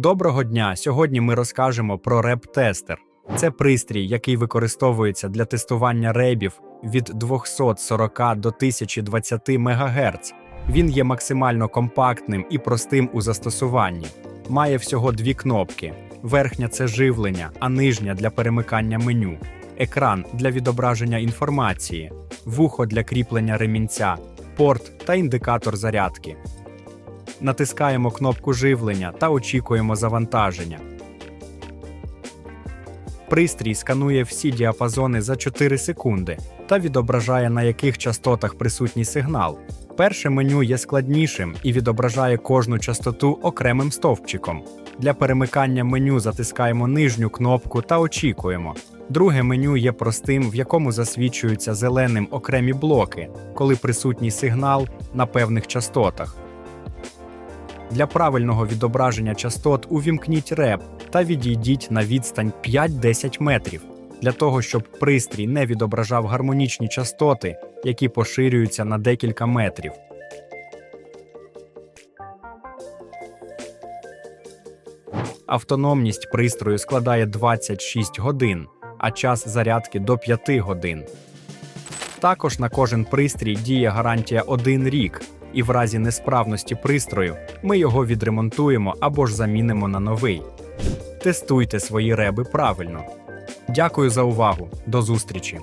Доброго дня! Сьогодні ми розкажемо про реп-тестер. Це пристрій, який використовується для тестування ребів від 240 до 1020 МГц. Він є максимально компактним і простим у застосуванні. Має всього дві кнопки: верхня це живлення, а нижня для перемикання меню, екран для відображення інформації, вухо для кріплення ремінця, порт та індикатор зарядки. Натискаємо кнопку живлення та очікуємо завантаження. Пристрій сканує всі діапазони за 4 секунди та відображає, на яких частотах присутній сигнал. Перше меню є складнішим і відображає кожну частоту окремим стовпчиком. Для перемикання меню затискаємо нижню кнопку та очікуємо. Друге меню є простим, в якому засвічуються зеленим окремі блоки, коли присутній сигнал на певних частотах. Для правильного відображення частот увімкніть реп та відійдіть на відстань 5-10 метрів для того, щоб пристрій не відображав гармонічні частоти, які поширюються на декілька метрів. Автономність пристрою складає 26 годин, а час зарядки до 5 годин. Також на кожен пристрій діє гарантія 1 рік, і в разі несправності пристрою ми його відремонтуємо або ж замінимо на новий. Тестуйте свої реби правильно. Дякую за увагу. До зустрічі!